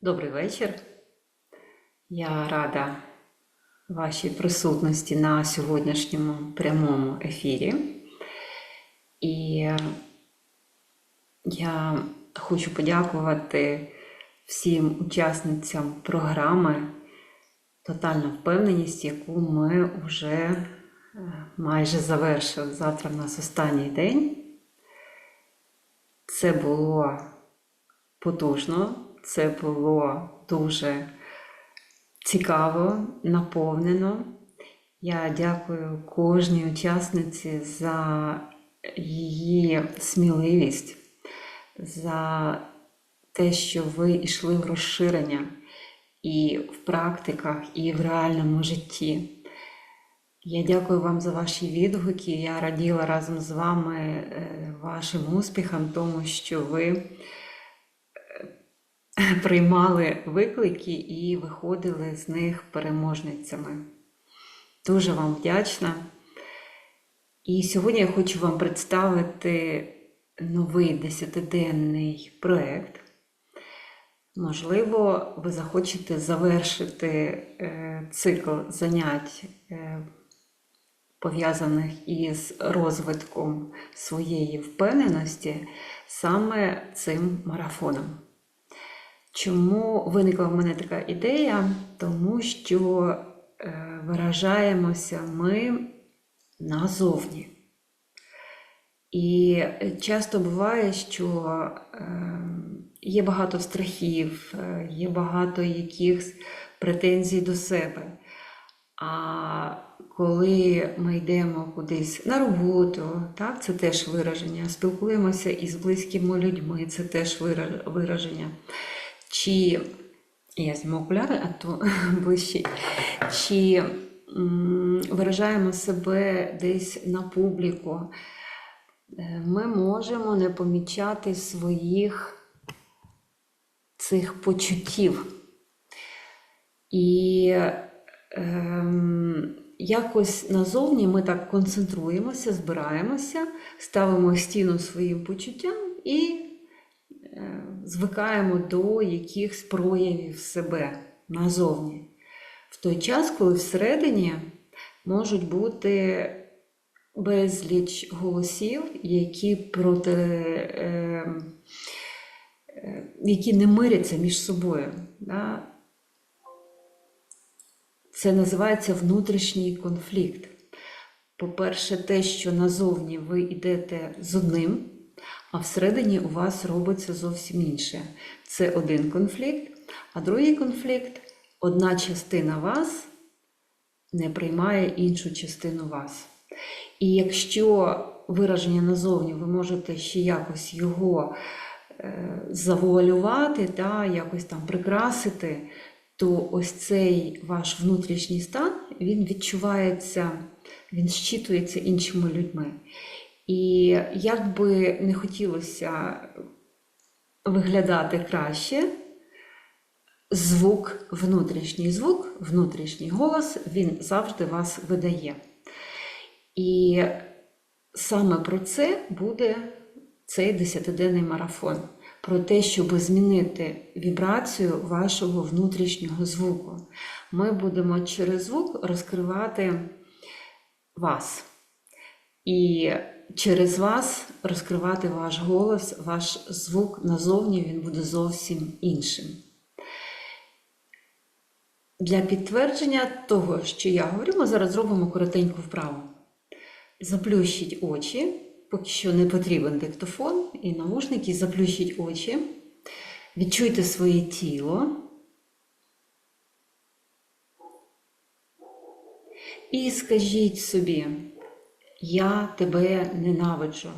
Добрий вечір. Я рада вашій присутності на сьогоднішньому прямому ефірі. І я хочу подякувати всім учасницям програми Тотальна впевненість, яку ми вже е, майже завершили. Завтра в нас останній день. Це було потужно, це було дуже цікаво, наповнено. Я дякую кожній учасниці за її сміливість, за те, що ви йшли в розширення і в практиках, і в реальному житті. Я дякую вам за ваші відгуки. Я раділа разом з вами е, вашим успіхам, тому що ви приймали виклики і виходили з них переможницями. Дуже вам вдячна. І сьогодні я хочу вам представити новий десятиденний проєкт. Можливо, ви захочете завершити е, цикл занять, е, пов'язаних із розвитком своєї впевненості саме цим марафоном. Чому виникла в мене така ідея? Тому що е, виражаємося ми назовні. І часто буває, що е, є багато страхів, е, є багато якихось претензій до себе. А коли ми йдемо кудись на роботу, так, це теж вираження, спілкуємося із близькими людьми, це теж вираження. Чи я зніму окуляри, а то ближче. Чи виражаємо себе десь на публіку, Е, ми можемо не помічати своїх цих почуттів. І ем, якось назовні ми так концентруємося, збираємося, ставимо стіну своїм почуттям і звикаємо до якихось проявів себе назовні. В той час, коли всередині можуть бути безліч голосів, які проти, е, які не миряться між собою. Да? Це називається внутрішній конфлікт. По-перше, те, що назовні ви йдете з одним, а всередині у вас робиться зовсім інше. Це один конфлікт, а другий конфлікт одна частина вас не приймає іншу частину вас. І якщо вираження назовні ви можете ще якось його е, завуалювати, та, якось там прикрасити, то ось цей ваш внутрішній стан він відчувається, він щитується іншими людьми. І як би не хотілося виглядати краще, звук, внутрішній звук, внутрішній голос, він завжди вас видає. І саме про це буде цей десятиденний марафон. Про те, щоб змінити вібрацію вашого внутрішнього звуку. Ми будемо через звук розкривати вас. І через вас розкривати ваш голос, ваш звук назовні він буде зовсім іншим. Для підтвердження того, що я говорю, ми зараз зробимо коротеньку вправу. Заплющіть очі, поки що не потрібен диктофон і навушники, заплющіть очі, відчуйте своє тіло. І скажіть собі, я тебе ненавиджу.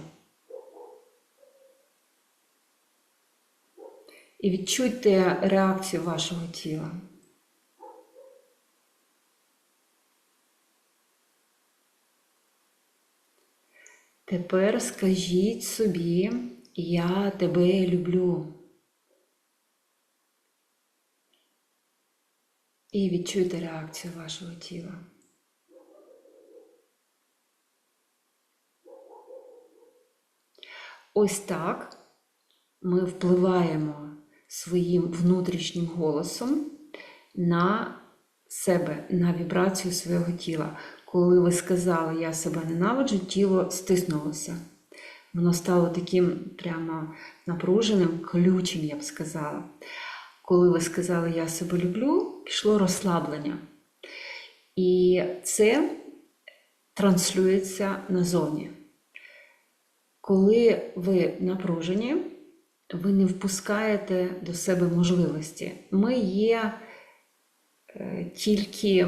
І відчуйте реакцію вашого тіла. Тепер скажіть собі, я тебе люблю. І відчуйте реакцію вашого тіла. Ось так ми впливаємо своїм внутрішнім голосом на себе, на вібрацію свого тіла. Коли ви сказали Я себе ненавиджу, тіло стиснулося. Воно стало таким прямо напруженим, колючим, я б сказала. Коли ви сказали Я себе люблю, пішло розслаблення. І це транслюється назовні. Коли ви напружені, ви не впускаєте до себе можливості. Ми є е, тільки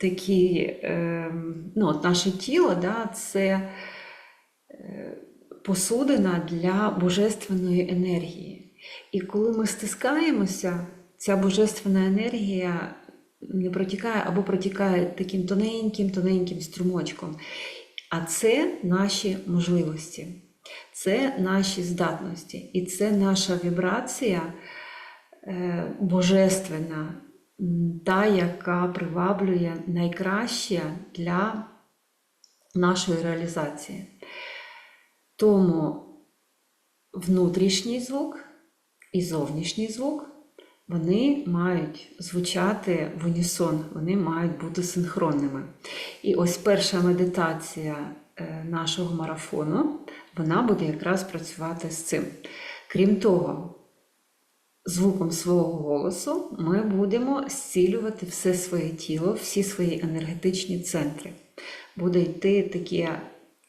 такі, е, ну, от наше тіло, да, це е, посудина для божественної енергії. І коли ми стискаємося, ця божественна енергія не протікає або протікає таким тоненьким, тоненьким струмочком. А це наші можливості, це наші здатності, і це наша вібрація е, божественна, та, яка приваблює найкраще для нашої реалізації. Тому внутрішній звук і зовнішній звук вони мають звучати в унісон, вони мають бути синхронними. І ось перша медитація е, нашого марафону, вона буде якраз працювати з цим. Крім того, звуком свого голосу ми будемо зцілювати все своє тіло, всі свої енергетичні центри. Буде йти таке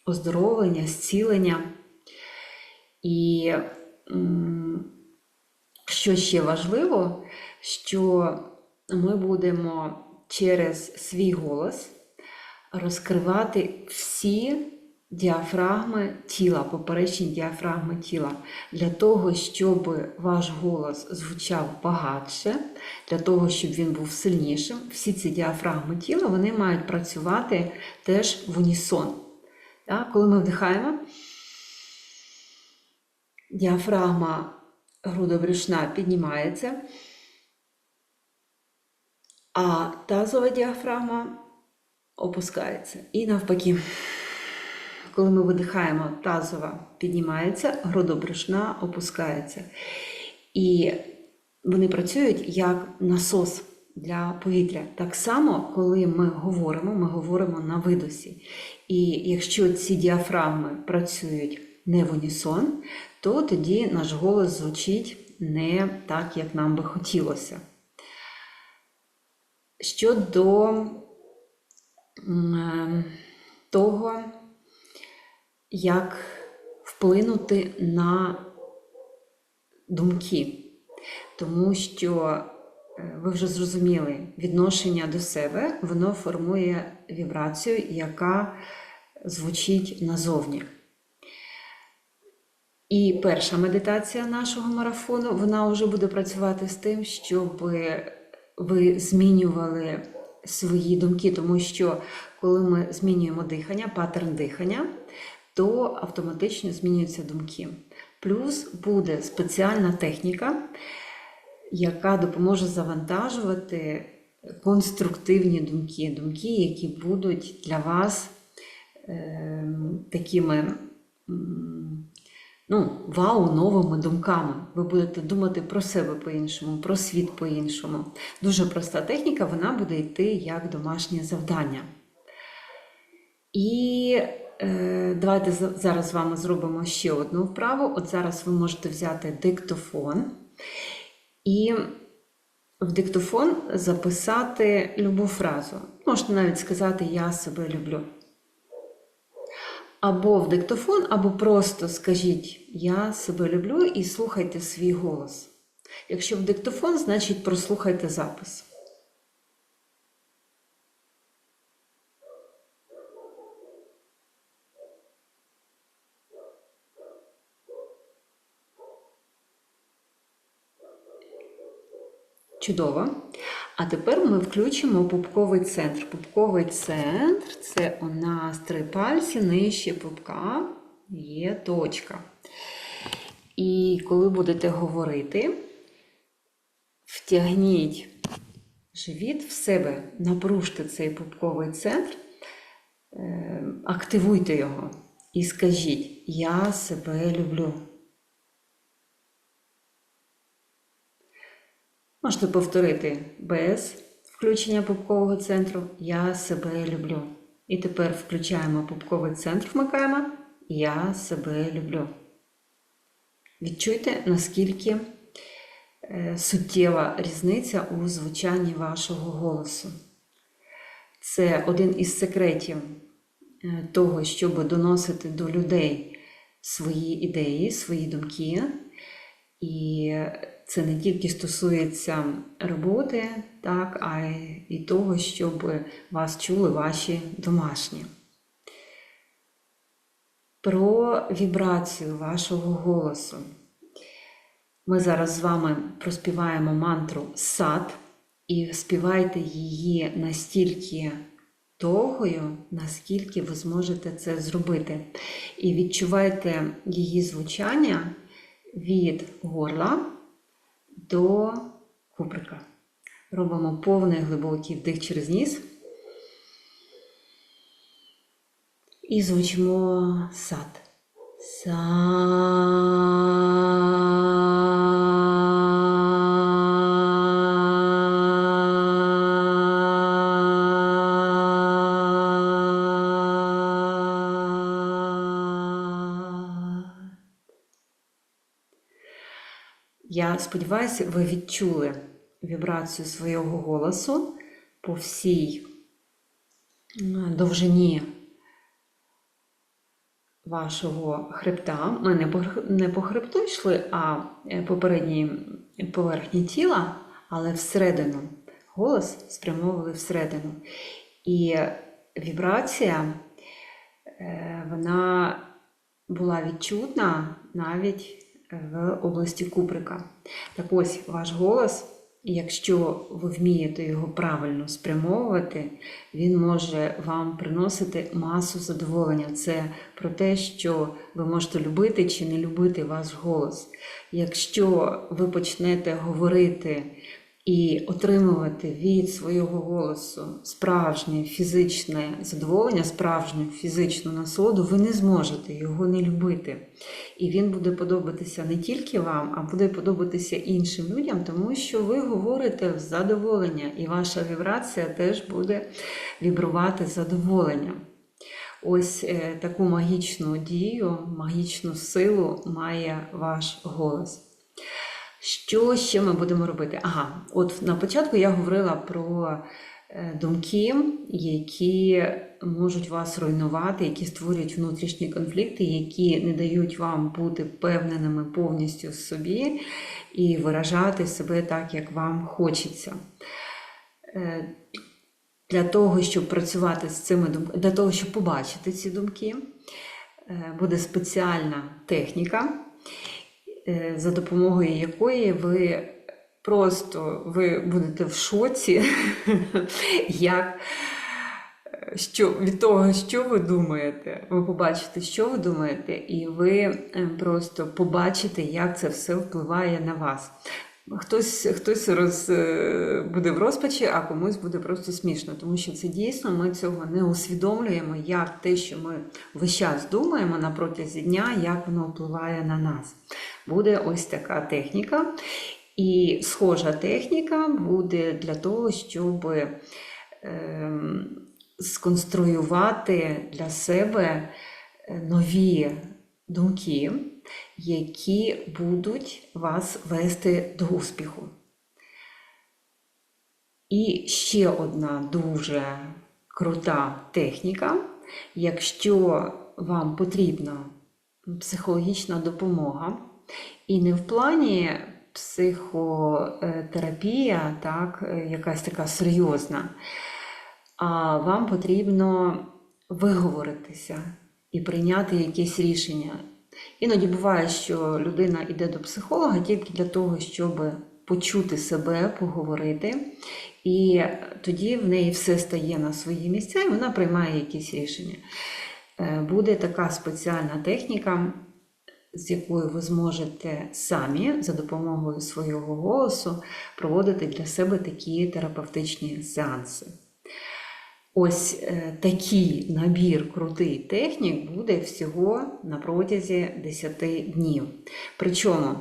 оздоровлення, зцілення. І що ще важливо, що ми будемо через свій голос розкривати всі діафрагми тіла, поперечні діафрагми тіла, для того, щоб ваш голос звучав багатше, для того, щоб він був сильнішим. Всі ці діафрагми тіла вони мають працювати теж в унісон. Коли ми вдихаємо, діафрагма грудобрюшна піднімається, а тазова діафрагма опускається. І навпаки, коли ми видихаємо, тазова піднімається, грудобрюшна опускається. І вони працюють як насос для повітря. Так само, коли ми говоримо, ми говоримо на видосі. І якщо ці діафрагми працюють не в унісон, то тоді наш голос звучить не так, як нам би хотілося. Щодо того, як вплинути на думки, тому що е, ви вже зрозуміли, відношення до себе воно формує вібрацію, яка звучить назовні. І перша медитація нашого марафону вона вже буде працювати з тим, щоб ви змінювали свої думки, тому що коли ми змінюємо дихання, паттерн дихання, то автоматично змінюються думки. Плюс буде спеціальна техніка, яка допоможе завантажувати конструктивні думки, думки, які будуть для вас е, такими. Ну, вау, новими думками. Ви будете думати про себе по-іншому, про світ по-іншому. Дуже проста техніка, вона буде йти як домашнє завдання. І е, давайте зараз з вами зробимо ще одну вправу. От зараз ви можете взяти диктофон і в диктофон записати любу фразу. Можете навіть сказати Я себе люблю. Або в диктофон, або просто скажіть Я себе люблю і слухайте свій голос. Якщо в диктофон, значить прослухайте запис. Чудово. А тепер ми включимо пупковий центр. Пупковий центр це у нас три пальці нижче пупка є точка. І коли будете говорити, втягніть живіт в себе, напружте цей пупковий центр, е, активуйте його і скажіть: Я себе люблю. Можете повторити без включення пупкового центру Я себе люблю. І тепер включаємо пупковий центр, вмикаємо Я себе люблю. Відчуйте, наскільки е, суттєва різниця у звучанні вашого голосу. Це один із секретів е, того, щоб доносити до людей свої ідеї, свої думки. І це не тільки стосується роботи, так, а й того, щоб вас чули ваші домашні. Про вібрацію вашого голосу. Ми зараз з вами проспіваємо мантру сад і співайте її настільки довгою, наскільки ви зможете це зробити. І відчувайте її звучання від горла до куприка. Робимо повний глибокий вдих через ніс. І звучимо сад. Са. Я сподіваюся, ви відчули вібрацію свого голосу по всій довжині вашого хребта. Ми не по, хребту йшли, а е, по передній поверхні тіла, але всередину. Голос спрямовували всередину. І вібрація, е, вона була відчутна навіть в області куприка. Так ось ваш голос, якщо ви вмієте його правильно спрямовувати, він може вам приносити масу задоволення. Це про те, що ви можете любити чи не любити ваш голос. Якщо ви почнете говорити і отримувати від свого голосу справжнє фізичне задоволення, справжню фізичну насолоду, ви не зможете його не любити. І він буде подобатися не тільки вам, а буде подобатися іншим людям, тому що ви говорите в задоволення, і ваша вібрація теж буде вібрувати задоволенням. Ось е, таку магічну дію, магічну силу має ваш голос. Що ще ми будемо робити? Ага, от на початку я говорила про е, думки, які можуть вас руйнувати, які створюють внутрішні конфлікти, які не дають вам бути впевненими повністю в собі і виражати себе так, як вам хочеться. Е, Для того, щоб працювати з цими думками, для того, щоб побачити ці думки, е, буде спеціальна техніка за допомогою якої ви просто ви будете в шоці, як е, що, від того, що ви думаєте. Ви побачите, що ви думаєте, і ви е, просто побачите, як це все впливає на вас. Хтось, хтось роз, е, буде в розпачі, а комусь буде просто смішно, тому що це дійсно ми цього не усвідомлюємо, як те, що ми весь час думаємо на протязі дня, як воно впливає на нас. Буде ось така техніка. І схожа техніка буде для того, щоб ем, сконструювати для себе е, нові думки, які будуть вас вести до успіху. І ще одна дуже крута техніка. Якщо вам потрібна психологічна допомога, і не в плані психотерапія, так, е, якась така серйозна, а вам потрібно виговоритися і прийняти якесь рішення. Іноді буває, що людина йде до психолога тільки для того, щоб почути себе, поговорити, і тоді в неї все стає на свої місця, і вона приймає якісь рішення. Е, Буде така спеціальна техніка, з якою ви зможете самі за допомогою свого голосу проводити для себе такі терапевтичні сеанси. Ось е, такий набір крутий технік буде всього на протязі 10 днів. Причому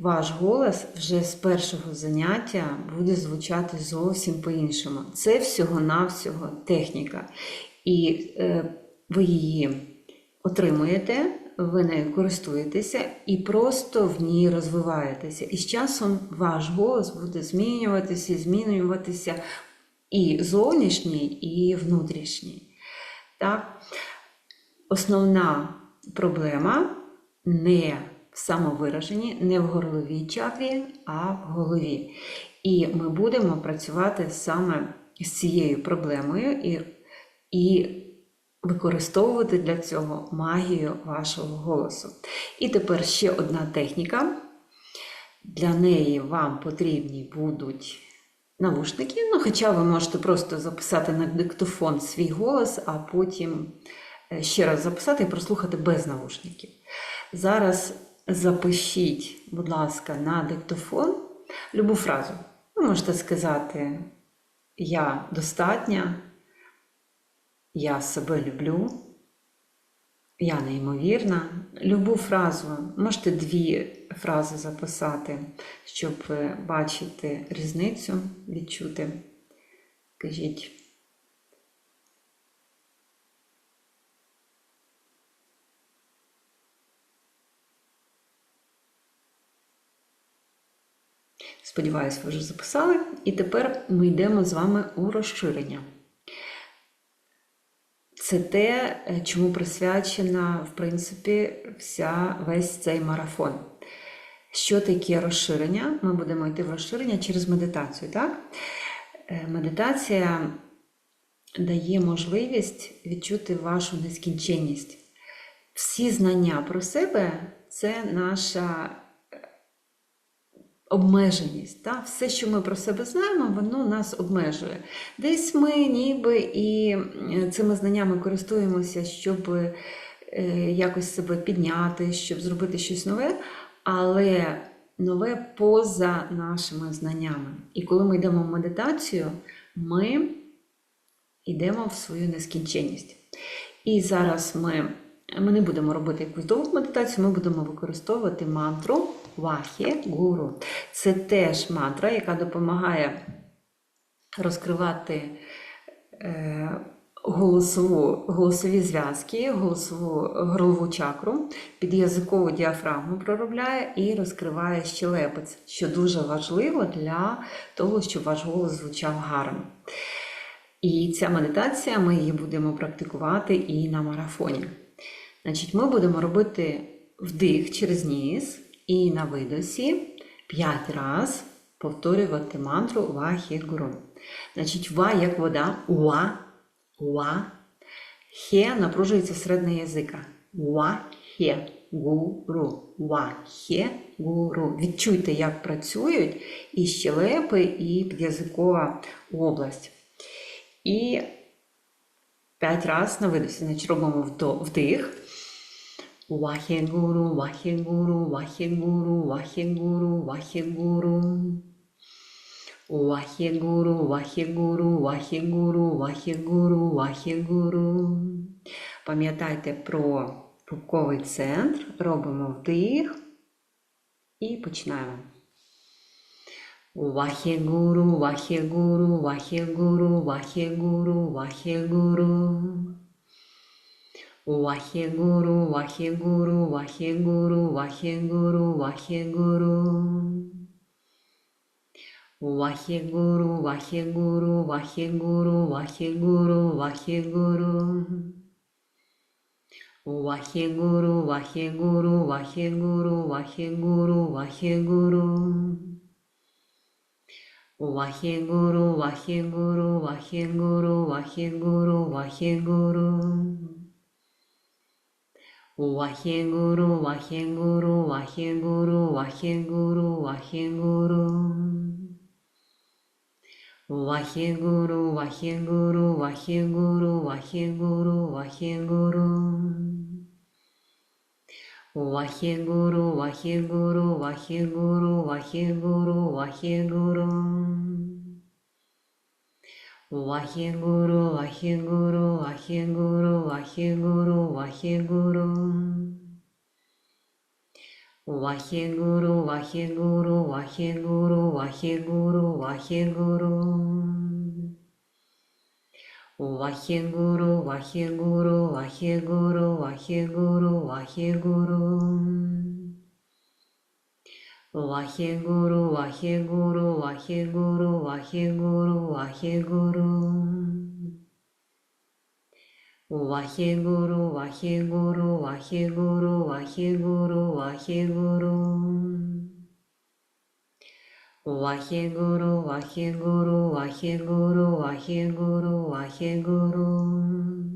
ваш голос вже з першого заняття буде звучати зовсім по-іншому. Це всього-навсього техніка. І е, ви її отримуєте, ви нею користуєтеся і просто в ній розвиваєтеся. І з часом ваш голос буде змінюватися, змінюватися і зовнішній, і внутрішній. Так? Основна проблема не в самовираженні, не в горловій чакрі, а в голові. І ми будемо працювати саме з цією проблемою і, і використовувати для цього магію вашого голосу. І тепер ще одна техніка. Для неї вам потрібні будуть навушники, ну, хоча ви можете просто записати на диктофон свій голос, а потім е, ще раз записати і прослухати без навушників. Зараз запишіть, будь ласка, на диктофон любу фразу. Ви можете сказати Я достатня, я себе люблю, я неймовірна. Любу фразу, можете дві фрази записати, щоб е, бачити різницю, відчути. Кажіть. Сподіваюсь, ви вже записали. І тепер ми йдемо з вами у розширення. Це те, е, чому присвячена, в принципі, вся, весь цей марафон. Що таке розширення? Ми будемо йти в розширення через медитацію. так? Е, Медитація дає можливість відчути вашу нескінченність. Всі знання про себе це наша обмеженість. Так? Все, що ми про себе знаємо, воно нас обмежує. Десь ми ніби і цими знаннями користуємося, щоб е, якось себе підняти, щоб зробити щось нове, але нове поза нашими знаннями. І коли ми йдемо в медитацію, ми йдемо в свою нескінченність. І зараз ми. Ми не будемо робити якусь довгу медитацію, ми будемо використовувати мантру Вахє Гуру. Це теж мантра, яка допомагає розкривати е, голосову, голосові зв'язки, голосову горлову чакру, під'язикову діафрагму проробляє і розкриває щелепець, що дуже важливо для того, щоб ваш голос звучав гарно. І ця медитація ми її будемо практикувати і на марафоні. Значить, Ми будемо робити вдих через ніс і на видосі 5 раз повторювати мантру Вахігуру. Значить, ва як вода, уа, уа. Хе напружується середній язика. Ва, хе, гуру. Ва, хе, гуру. Відчуйте, як працюють і щелепи, і під'язикова область. І 5 раз на видосі. Значить, робимо вдих. Вахегуру, Вахегуру, Вахегуру, Вахегуру, Вахегуру. Вахегуру, Вахегуру, Вахегуру, Вахегуру, Вахегуру. Пам'ятайте про пупковий центр. Робимо вдих і починаємо. Вахегуру, Вахегуру, Вахегуру, Вахегуру, Вахегуру. Вахегуру, Вахегуру, Вахегуру, Вахегуру, Вахегуру. Вахегуру, Вахегуру, Вахегуру, Вахегуру, Вахегуру. Вахегуру, Вахегуру, Вахегуру, Вахегуру, Вахегуру. Вахегуру, Вахегуру, Вахегуру, Вахегуру, Вахегуру. Вахегуру, Вахегуру, Вахегуру, Вахегуру, Вахегуру. Вахегуру, Вахегуру, Вахегуру, Вахегуру, Вахегуру. Вахегуру, Вахегуру, Вахегуру, Вахегуру, Вахегуру. Waheguru, Waheguru, Waheguru, Waheguru, Waheguru. Waheguru, Waheguru, Waheguru, Waheguru, Waheguru. Waheguru, Waheguru, Waheguru, Waheguru, Waheguru. Waheguru, Waheguru, Waheguru, Waheguru, Waheguru. Waheguru, Waheguru, Waheguru, Waheguru, Waheguru. Waheguru, Waheguru, Waheguru, Waheguru, Waheguru.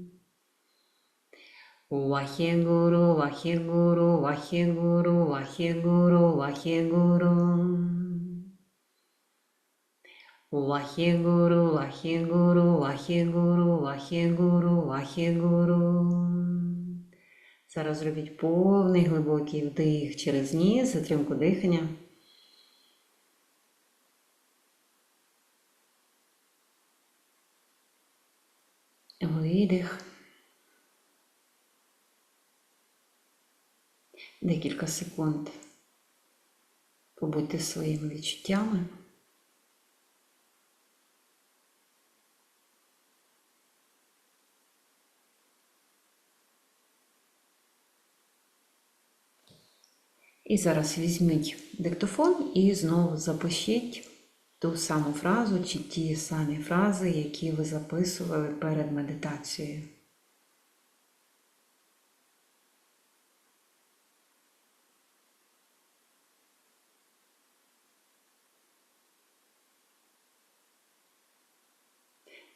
Вахігуру, вахігуру, вахігуру, вахігуру, вахігуру. Вахігуру, вахігуру, вахігуру, вахігуру, вахігуру. Зараз зробіть повний глибокий вдих через ніс, затримку дихання. Декілька секунд. Побудьте своїми відчуттями. І зараз візьміть диктофон і знову запишіть ту саму фразу чи ті самі фрази, які ви записували перед медитацією.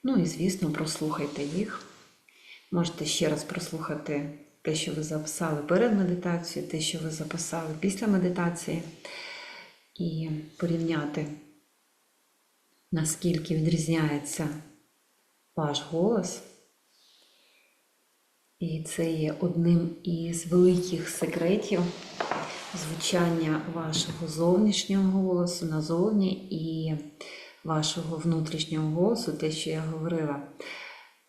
Ну і, звісно, прослухайте їх. Можете ще раз прослухати те, що ви записали перед медитацією, те, що ви записали після медитації, і порівняти, наскільки відрізняється ваш голос. І це є одним із великих секретів звучання вашого зовнішнього голосу назовні і вашого внутрішнього голосу, те, що я говорила,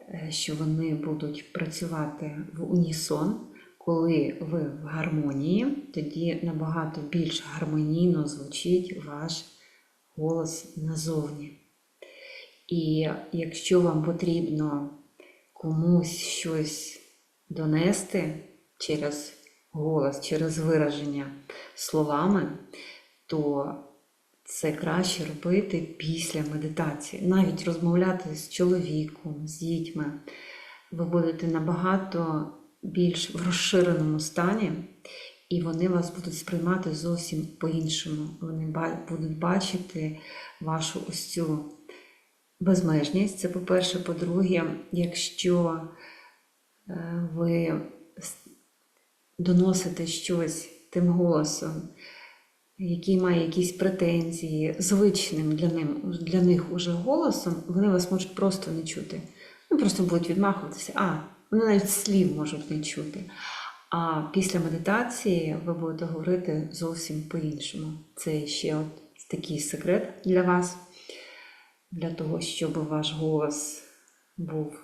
е, що вони будуть працювати в унісон. Коли ви в гармонії, тоді набагато більш гармонійно звучить ваш голос назовні. І якщо вам потрібно комусь щось донести через голос, через вираження словами, то це краще робити після медитації. Навіть розмовляти з чоловіком, з дітьми. Ви будете набагато більш в розширеному стані, і вони вас будуть сприймати зовсім по-іншому. Вони будуть бачити вашу ось цю безмежність. Це по-перше, по-друге, якщо е, ви доносите щось тим голосом, який має якісь претензії, звичним для ним, для них уже голосом, вони вас можуть просто не чути. Вони просто будуть відмахуватися, а вони навіть слів можуть не чути. А після медитації ви будете говорити зовсім по-іншому. Це ще от такий секрет для вас, для того, щоб ваш голос був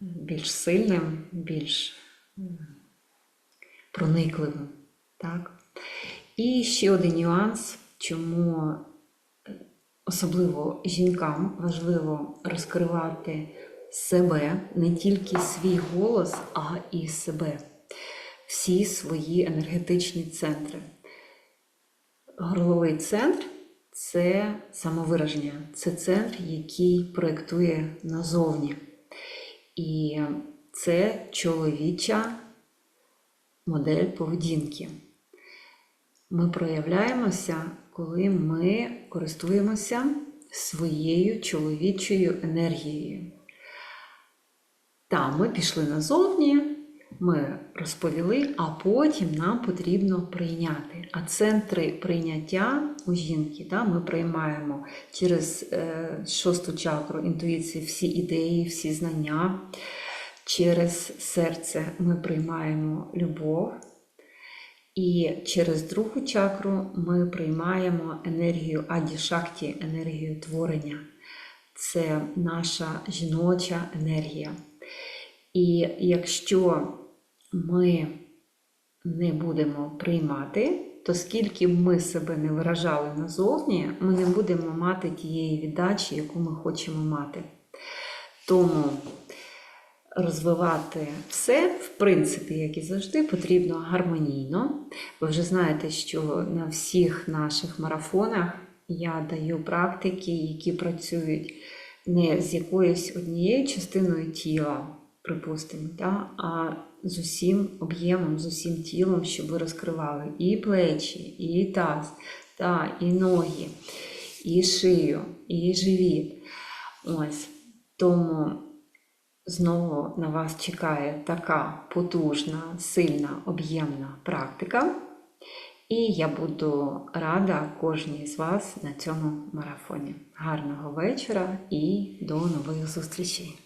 більш сильним, більш проникливим. Так? І ще один нюанс, чому особливо жінкам важливо розкривати себе, не тільки свій голос, а і себе, всі свої енергетичні центри. Горловий центр це самовираження, це центр, який проєктує назовні. І це чоловіча модель поведінки. Ми проявляємося, коли ми користуємося своєю чоловічою енергією. Та ми пішли назовні, ми розповіли, а потім нам потрібно прийняти. А центри прийняття у жінки да, ми приймаємо через е, шосту чакру інтуїції всі ідеї, всі знання. Через серце ми приймаємо любов. І через другу чакру ми приймаємо енергію Аді-Шакті, енергію творення. Це наша жіноча енергія. І якщо ми не будемо приймати, то скільки б ми себе не виражали назовні, ми не будемо мати тієї віддачі, яку ми хочемо мати. Тому розвивати все, в принципі, як і завжди, потрібно гармонійно. Ви вже знаєте, що на всіх наших марафонах я даю практики, які працюють не з якоюсь однією частиною тіла, припустимо, да, а з усім об'ємом, з усім тілом, щоб ви розкривали і плечі, і таз, та, і ноги, і шию, і живіт. Ось. Тому знову на вас чекає така потужна, сильна, об'ємна практика. І я буду рада кожній з вас на цьому марафоні. Гарного вечора і до нових зустрічей!